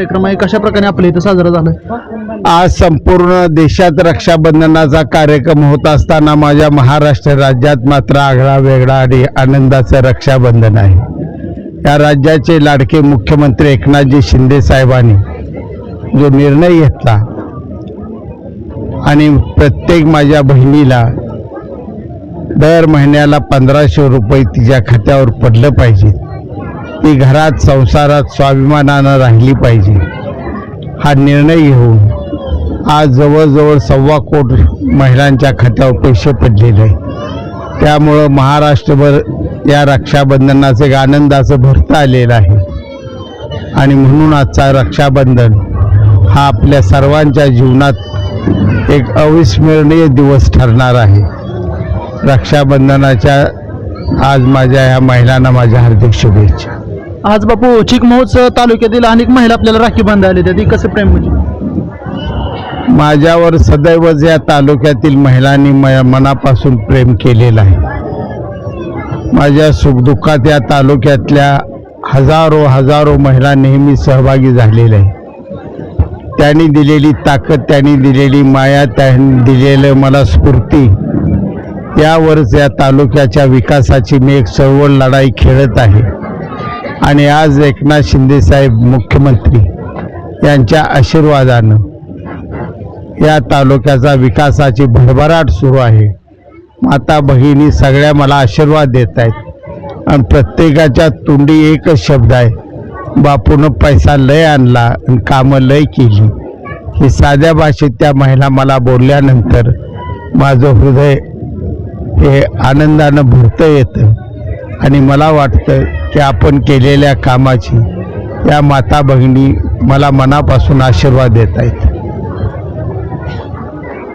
कार्यक्रम आहे. कशा प्रकारे आपल्या इथं साजरा झाला आज संपूर्ण देशात रक्षाबंधनाचा कार्यक्रम होत असताना माझ्या महाराष्ट्र राज्यात मात्र आगळा वेगळा आणि आनंदाचं रक्षाबंधन आहे. या राज्याचे लाडके मुख्यमंत्री एकनाथजी शिंदे साहेबांनी जो निर्णय घेतला आणि प्रत्येक माझ्या बहिणीला दर महिन्याला पंधराशे रुपये तिच्या खात्यावर पडलं पाहिजे. ती घरात संसारात स्वाभिमानानं राहिली पाहिजे. हा निर्णय घेऊन आज जवळजवळ सव्वा कोट महिलांच्या खात्यावर पैसे पडलेले आहे त्यामुळं महाराष्ट्रभर या रक्षाबंधनाचं एक आनंदाचं भरतं आलेलं आहे. आणि म्हणून आजचा रक्षाबंधन हा आपल्या सर्वांच्या जीवनात एक अविस्मरणीय दिवस ठरणार आहे. रक्षाबंधनाच्या आज माझ्या ह्या महिलांना माझ्या हार्दिक शुभेच्छा. आज बापू चिकमहोत्सव तालुक्यातील अनेक महिला आपल्याला राखी बांधायला येतात. ती कसं प्रेम म्हणजे? माझ्यावर सदैवच या तालुक्यातील महिलांनी मनापासून प्रेम केलेलं आहे माझ्या सुखदुःखात या तालुक्यातल्या हजारो हजारो महिला नेहमी सहभागी झालेल्या आहे त्यांनी दिलेली ताकद त्यांनी दिलेली माया त्यांनी दिलेलं मला स्फूर्ती त्यावरच या तालुक्याच्या विकासाची मी एक चळवळ लढाई खेळत आहे. आणि आज एकनाथ शिंदे साहेब मुख्यमंत्री यांच्या आशीर्वादानं या तालुक्याचा विकासाची भरभराट सुरू आहे. माता बहिणी सगळ्या मला आशीर्वाद देत आहेत. आणि प्रत्येकाच्या तोंडी एकच शब्द आहे बापूनं पैसा लय आणला आणि कामं लय केली. ही साध्या भाषेत त्या महिला मला बोलल्यानंतर माझं हृदय हे आनंदानं भरतं येतं आणि मला वाटतं की आपण केलेल्या कामाची या माता भगिनी मला मनापासून आशीर्वाद देत आहेत